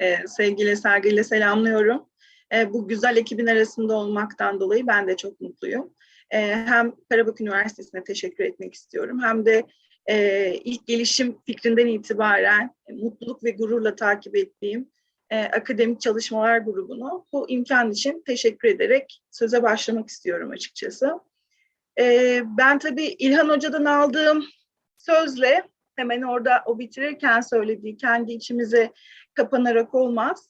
e, sevgiyle, saygıyla selamlıyorum. E, bu güzel ekibin arasında olmaktan dolayı ben de çok mutluyum. E, hem Karabük Üniversitesi'ne teşekkür etmek istiyorum. Hem de e, ilk gelişim fikrinden itibaren mutluluk ve gururla takip ettiğim e, akademik çalışmalar grubunu bu imkan için teşekkür ederek söze başlamak istiyorum açıkçası. E, ben tabii İlhan Hoca'dan aldığım sözle hemen orada o bitirirken söylediği kendi içimize kapanarak olmaz.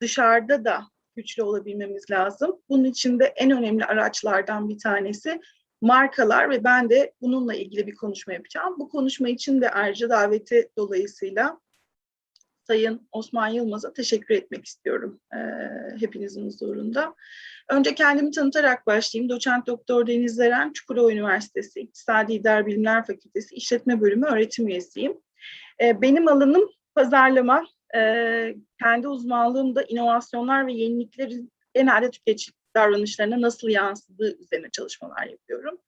Dışarıda da güçlü olabilmemiz lazım. Bunun için de en önemli araçlardan bir tanesi markalar ve ben de bununla ilgili bir konuşma yapacağım. Bu konuşma için de ayrıca daveti dolayısıyla Sayın Osman Yılmaz'a teşekkür etmek istiyorum e, hepinizin huzurunda. Önce kendimi tanıtarak başlayayım. Doçent Doktor Deniz Zeren, Çukurova Üniversitesi İktisadi İdari Bilimler Fakültesi İşletme Bölümü öğretim üyesiyim. E, benim alanım pazarlama, e, kendi uzmanlığım da inovasyonlar ve yeniliklerin genelde tüketici davranışlarına nasıl yansıdığı üzerine çalışmalar yapıyorum.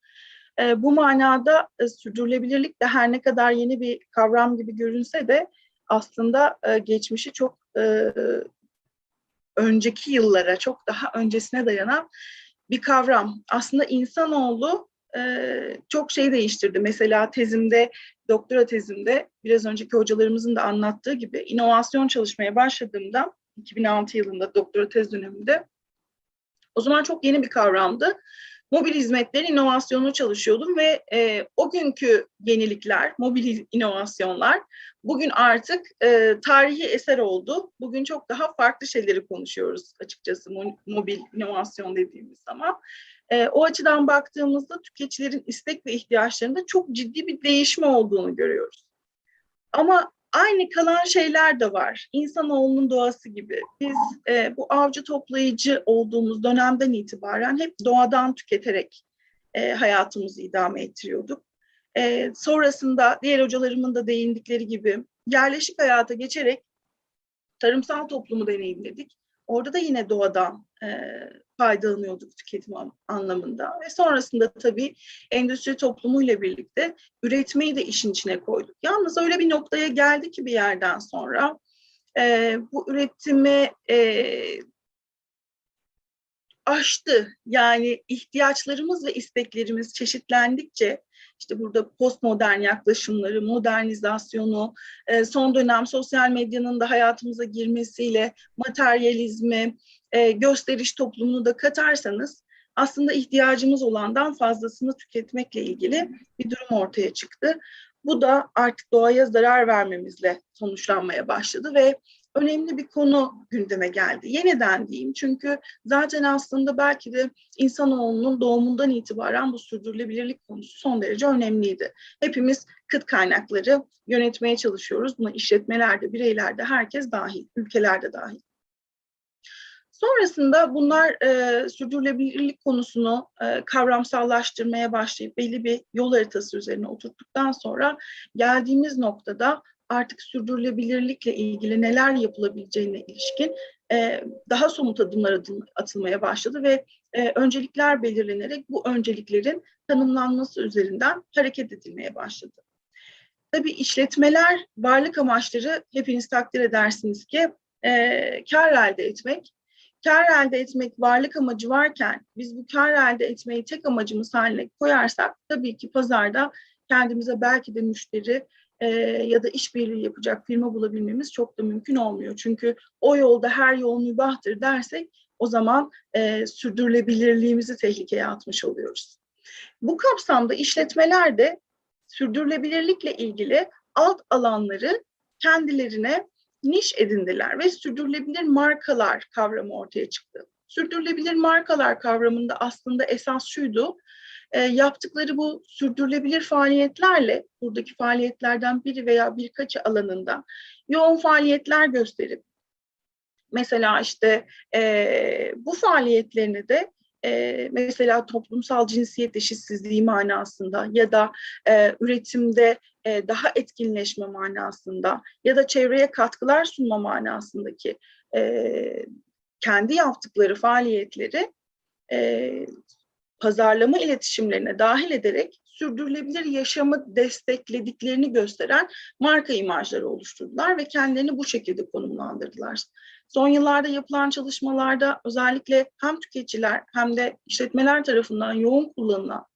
E, bu manada e, sürdürülebilirlik de her ne kadar yeni bir kavram gibi görünse de aslında e, geçmişi çok e, önceki yıllara, çok daha öncesine dayanan bir kavram. Aslında insanoğlu e, çok şey değiştirdi. Mesela tezimde, doktora tezimde biraz önceki hocalarımızın da anlattığı gibi inovasyon çalışmaya başladığımda 2006 yılında doktora tez döneminde o zaman çok yeni bir kavramdı mobil hizmetlerin inovasyonunu çalışıyordum ve e, o günkü yenilikler, mobil inovasyonlar bugün artık e, tarihi eser oldu. Bugün çok daha farklı şeyleri konuşuyoruz açıkçası mobil inovasyon dediğimiz zaman. E, o açıdan baktığımızda tüketicilerin istek ve ihtiyaçlarında çok ciddi bir değişme olduğunu görüyoruz. Ama aynı kalan şeyler de var. İnsanoğlunun doğası gibi. Biz e, bu avcı toplayıcı olduğumuz dönemden itibaren hep doğadan tüketerek e, hayatımızı idame ettiriyorduk. E, sonrasında diğer hocalarımın da değindikleri gibi yerleşik hayata geçerek tarımsal toplumu deneyimledik. Orada da yine doğadan e, faydalanıyorduk tüketim anlamında. Ve sonrasında tabii endüstri toplumuyla birlikte üretmeyi de işin içine koyduk. Yalnız öyle bir noktaya geldi ki bir yerden sonra e, bu üretimi e, aştı. Yani ihtiyaçlarımız ve isteklerimiz çeşitlendikçe işte burada postmodern yaklaşımları, modernizasyonu, e, son dönem sosyal medyanın da hayatımıza girmesiyle materyalizmi, e, gösteriş toplumunu da katarsanız aslında ihtiyacımız olandan fazlasını tüketmekle ilgili bir durum ortaya çıktı. Bu da artık doğaya zarar vermemizle sonuçlanmaya başladı ve önemli bir konu gündeme geldi. Yeniden diyeyim çünkü zaten aslında belki de insanoğlunun doğumundan itibaren bu sürdürülebilirlik konusu son derece önemliydi. Hepimiz kıt kaynakları yönetmeye çalışıyoruz. Buna işletmelerde, bireylerde, herkes dahil, ülkelerde dahil. Sonrasında bunlar e, sürdürülebilirlik konusunu e, kavramsallaştırmaya başlayıp belli bir yol haritası üzerine oturttuktan sonra geldiğimiz noktada artık sürdürülebilirlikle ilgili neler yapılabileceğine ilişkin e, daha somut adımlar atılmaya başladı ve e, öncelikler belirlenerek bu önceliklerin tanımlanması üzerinden hareket edilmeye başladı. Tabii işletmeler varlık amaçları hepiniz takdir edersiniz ki e, kar elde etmek. Kar elde etmek varlık amacı varken biz bu kar elde etmeyi tek amacımız haline koyarsak tabii ki pazarda kendimize belki de müşteri e, ya da işbirliği yapacak firma bulabilmemiz çok da mümkün olmuyor. Çünkü o yolda her yol mübahtır dersek o zaman e, sürdürülebilirliğimizi tehlikeye atmış oluyoruz. Bu kapsamda işletmeler de sürdürülebilirlikle ilgili alt alanları kendilerine niş edindiler ve sürdürülebilir markalar kavramı ortaya çıktı. Sürdürülebilir markalar kavramında aslında esas şuydu, e, yaptıkları bu sürdürülebilir faaliyetlerle, buradaki faaliyetlerden biri veya birkaçı alanında yoğun faaliyetler gösterip, mesela işte e, bu faaliyetlerini de e, mesela toplumsal cinsiyet eşitsizliği manasında ya da e, üretimde e, daha etkinleşme manasında ya da çevreye katkılar sunma manasındaki e, kendi yaptıkları faaliyetleri e, pazarlama iletişimlerine dahil ederek sürdürülebilir yaşamı desteklediklerini gösteren marka imajları oluşturdular ve kendilerini bu şekilde konumlandırdılar. Son yıllarda yapılan çalışmalarda özellikle hem tüketiciler hem de işletmeler tarafından yoğun kullanılan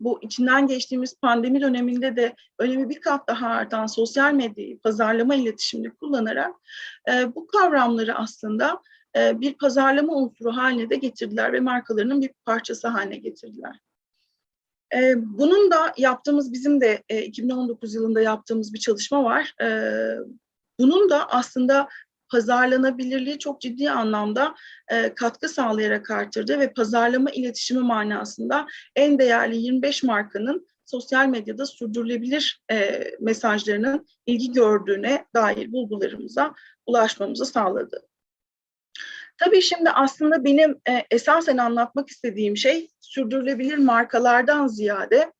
bu içinden geçtiğimiz pandemi döneminde de önemi bir kat daha artan sosyal medyayı pazarlama iletişimini kullanarak e, bu kavramları aslında e, bir pazarlama unsuru haline de getirdiler ve markalarının bir parçası haline getirdiler. E, bunun da yaptığımız bizim de e, 2019 yılında yaptığımız bir çalışma var. E, bunun da aslında pazarlanabilirliği çok ciddi anlamda e, katkı sağlayarak arttırdı ve pazarlama iletişimi manasında en değerli 25 markanın sosyal medyada sürdürülebilir e, mesajlarının ilgi gördüğüne dair bulgularımıza ulaşmamızı sağladı. Tabii şimdi aslında benim e, esasen anlatmak istediğim şey sürdürülebilir markalardan ziyade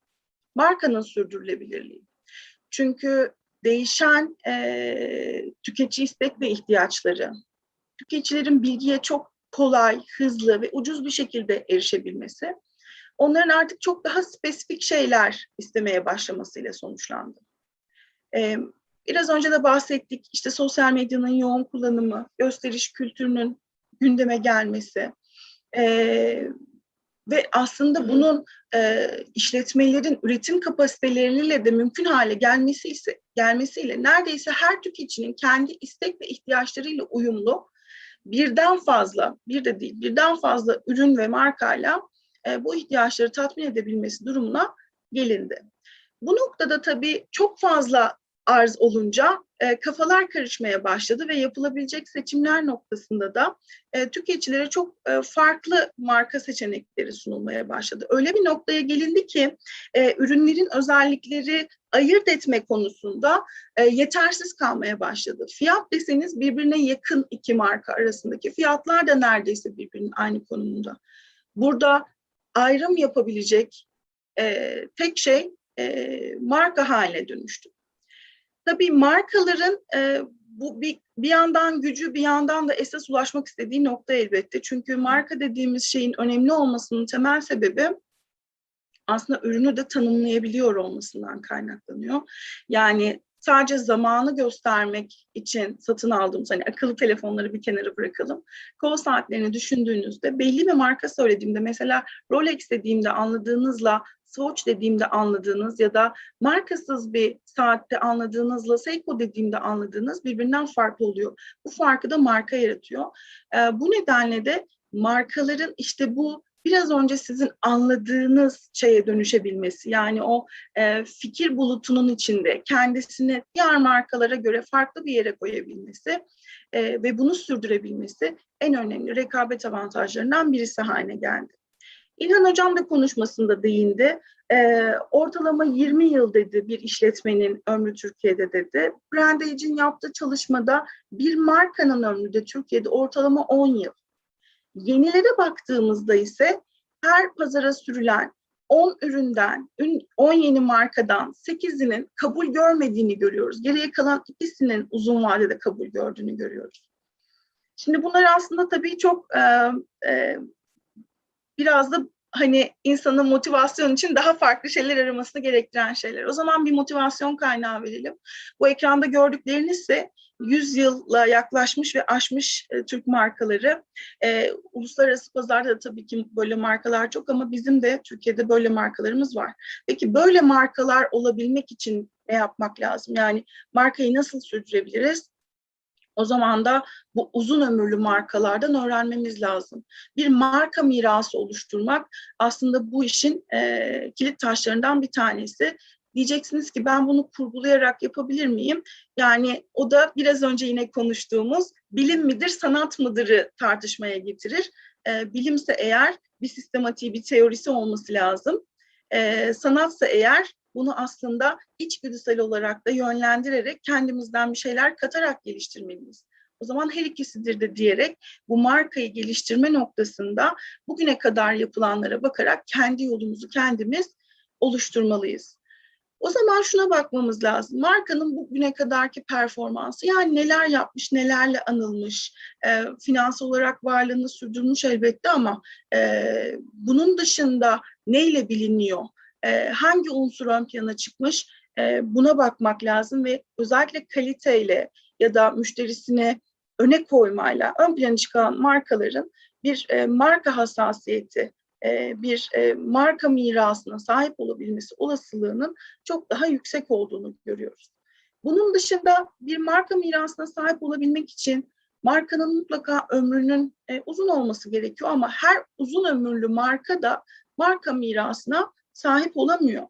markanın sürdürülebilirliği. Çünkü değişen e, tüketici istek ve ihtiyaçları, tüketicilerin bilgiye çok kolay, hızlı ve ucuz bir şekilde erişebilmesi, onların artık çok daha spesifik şeyler istemeye başlamasıyla sonuçlandı. E, biraz önce de bahsettik, işte sosyal medyanın yoğun kullanımı, gösteriş kültürünün gündeme gelmesi, e, ve aslında bunun e, işletmelerin üretim kapasiteleriyle de mümkün hale gelmesi ise gelmesiyle neredeyse her tüketicinin kendi istek ve ihtiyaçlarıyla uyumlu birden fazla, bir de değil, birden fazla ürün ve markayla e, bu ihtiyaçları tatmin edebilmesi durumuna gelindi. Bu noktada tabii çok fazla arz olunca e, kafalar karışmaya başladı ve yapılabilecek seçimler noktasında da e, tüketicilere çok e, farklı marka seçenekleri sunulmaya başladı. Öyle bir noktaya gelindi ki ürünlerin özellikleri ayırt etme konusunda yetersiz kalmaya başladı. Fiyat deseniz birbirine yakın iki marka arasındaki fiyatlar da neredeyse birbirinin aynı konumunda. Burada ayrım yapabilecek tek şey marka haline dönüştü. Tabii markaların e, bu bir, bir yandan gücü bir yandan da esas ulaşmak istediği nokta elbette. Çünkü marka dediğimiz şeyin önemli olmasının temel sebebi aslında ürünü de tanımlayabiliyor olmasından kaynaklanıyor. Yani sadece zamanı göstermek için satın aldığımız hani akıllı telefonları bir kenara bırakalım. Kol saatlerini düşündüğünüzde belli bir marka söylediğimde mesela Rolex dediğimde anladığınızla Swatch dediğimde anladığınız ya da markasız bir saatte anladığınızla Seiko dediğimde anladığınız birbirinden farklı oluyor. Bu farkı da marka yaratıyor. Ee, bu nedenle de markaların işte bu biraz önce sizin anladığınız şeye dönüşebilmesi yani o e, fikir bulutunun içinde kendisini diğer markalara göre farklı bir yere koyabilmesi e, ve bunu sürdürebilmesi en önemli rekabet avantajlarından birisi haline geldi. İlhan Hocam da konuşmasında değindi. E, ortalama 20 yıl dedi bir işletmenin ömrü Türkiye'de dedi. Brand Age'in yaptığı çalışmada bir markanın ömrü de Türkiye'de ortalama 10 yıl. Yenilere baktığımızda ise her pazara sürülen 10 üründen, 10 yeni markadan 8'inin kabul görmediğini görüyoruz. Geriye kalan ikisinin uzun vadede kabul gördüğünü görüyoruz. Şimdi bunlar aslında tabii çok e, e, biraz da hani insanın motivasyon için daha farklı şeyler aramasını gerektiren şeyler. O zaman bir motivasyon kaynağı verelim. Bu ekranda gördükleriniz ise 100 yılla yaklaşmış ve aşmış e, Türk markaları. E, uluslararası pazarda da tabii ki böyle markalar çok ama bizim de Türkiye'de böyle markalarımız var. Peki böyle markalar olabilmek için ne yapmak lazım? Yani markayı nasıl sürdürebiliriz? O zaman da bu uzun ömürlü markalardan öğrenmemiz lazım. Bir marka mirası oluşturmak aslında bu işin e, kilit taşlarından bir tanesi. Diyeceksiniz ki ben bunu kurgulayarak yapabilir miyim? Yani o da biraz önce yine konuştuğumuz bilim midir, sanat mıdırı tartışmaya getirir. E, bilimse eğer bir sistematiği, bir teorisi olması lazım. E, sanatsa eğer bunu aslında içgüdüsel olarak da yönlendirerek kendimizden bir şeyler katarak geliştirmeliyiz. O zaman her ikisidir de diyerek bu markayı geliştirme noktasında bugüne kadar yapılanlara bakarak kendi yolumuzu kendimiz oluşturmalıyız. O zaman şuna bakmamız lazım. Markanın bugüne kadarki performansı yani neler yapmış, nelerle anılmış, e, finansal olarak varlığını sürdürmüş elbette ama e, bunun dışında neyle biliniyor? E, hangi unsur ön plana çıkmış e, buna bakmak lazım ve özellikle kaliteyle ya da müşterisine öne koymayla ön plana çıkan markaların bir e, marka hassasiyeti, e, bir e, marka mirasına sahip olabilmesi olasılığının çok daha yüksek olduğunu görüyoruz. Bunun dışında bir marka mirasına sahip olabilmek için markanın mutlaka ömrünün e, uzun olması gerekiyor ama her uzun ömürlü marka da marka mirasına sahip olamıyor.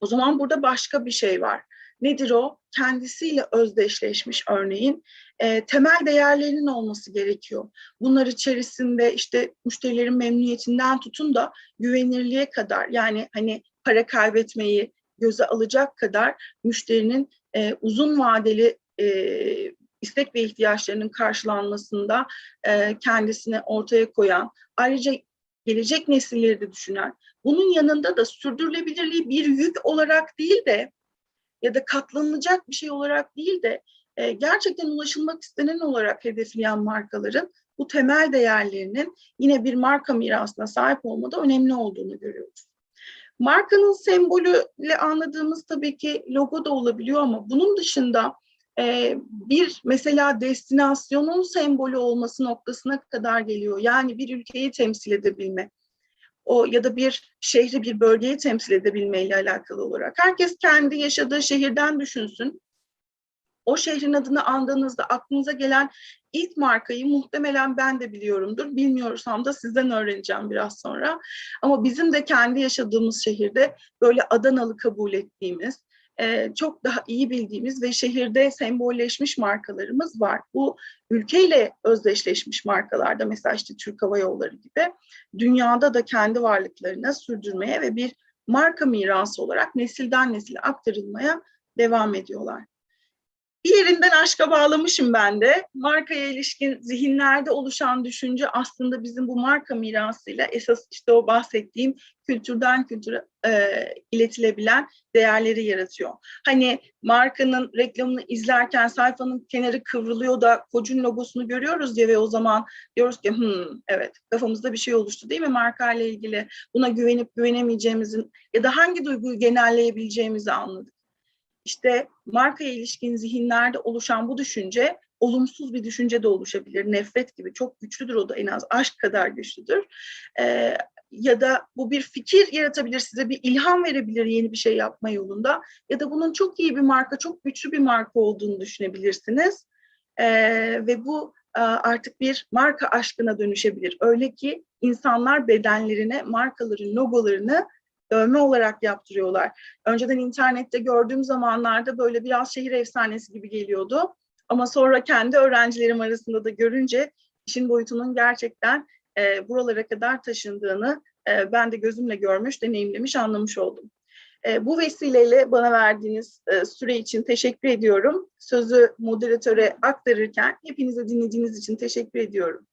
O zaman burada başka bir şey var. Nedir o? Kendisiyle özdeşleşmiş örneğin e, temel değerlerinin olması gerekiyor. Bunlar içerisinde işte müşterilerin memnuniyetinden tutun da güvenirliğe kadar yani hani para kaybetmeyi göze alacak kadar müşterinin e, uzun vadeli e, istek ve ihtiyaçlarının karşılanmasında e, kendisini ortaya koyan, ayrıca gelecek nesilleri de düşünen, bunun yanında da sürdürülebilirliği bir yük olarak değil de ya da katlanılacak bir şey olarak değil de e, gerçekten ulaşılmak istenen olarak hedefleyen markaların bu temel değerlerinin yine bir marka mirasına sahip olmada önemli olduğunu görüyoruz. Markanın sembolüyle anladığımız tabii ki logo da olabiliyor ama bunun dışında e, bir mesela destinasyonun sembolü olması noktasına kadar geliyor. Yani bir ülkeyi temsil edebilme o ya da bir şehri bir bölgeyi temsil edebilmeyle alakalı olarak. Herkes kendi yaşadığı şehirden düşünsün. O şehrin adını andığınızda aklınıza gelen ilk markayı muhtemelen ben de biliyorumdur. Bilmiyorsam da sizden öğreneceğim biraz sonra. Ama bizim de kendi yaşadığımız şehirde böyle Adanalı kabul ettiğimiz, çok daha iyi bildiğimiz ve şehirde sembolleşmiş markalarımız var. Bu ülkeyle özdeşleşmiş markalarda mesela işte Türk Hava Yolları gibi dünyada da kendi varlıklarını sürdürmeye ve bir marka mirası olarak nesilden nesile aktarılmaya devam ediyorlar. Bir yerinden aşka bağlamışım ben de. Markaya ilişkin zihinlerde oluşan düşünce aslında bizim bu marka mirasıyla esas işte o bahsettiğim kültürden kültüre e, iletilebilen değerleri yaratıyor. Hani markanın reklamını izlerken sayfanın kenarı kıvrılıyor da Kocun logosunu görüyoruz ya ve o zaman diyoruz ki hmm, evet kafamızda bir şey oluştu değil mi marka ile ilgili buna güvenip güvenemeyeceğimizin ya da hangi duyguyu genelleyebileceğimizi anladık işte markaya ilişkin zihinlerde oluşan bu düşünce olumsuz bir düşünce de oluşabilir. Nefret gibi çok güçlüdür o da en az aşk kadar güçlüdür. Ee, ya da bu bir fikir yaratabilir size bir ilham verebilir yeni bir şey yapma yolunda ya da bunun çok iyi bir marka çok güçlü bir marka olduğunu düşünebilirsiniz ee, ve bu artık bir marka aşkına dönüşebilir. Öyle ki insanlar bedenlerine markaların logolarını dövme olarak yaptırıyorlar. Önceden internette gördüğüm zamanlarda böyle biraz şehir efsanesi gibi geliyordu. Ama sonra kendi öğrencilerim arasında da görünce işin boyutunun gerçekten e, buralara kadar taşındığını e, ben de gözümle görmüş, deneyimlemiş, anlamış oldum. E, bu vesileyle bana verdiğiniz e, süre için teşekkür ediyorum. Sözü moderatöre aktarırken hepinize dinlediğiniz için teşekkür ediyorum.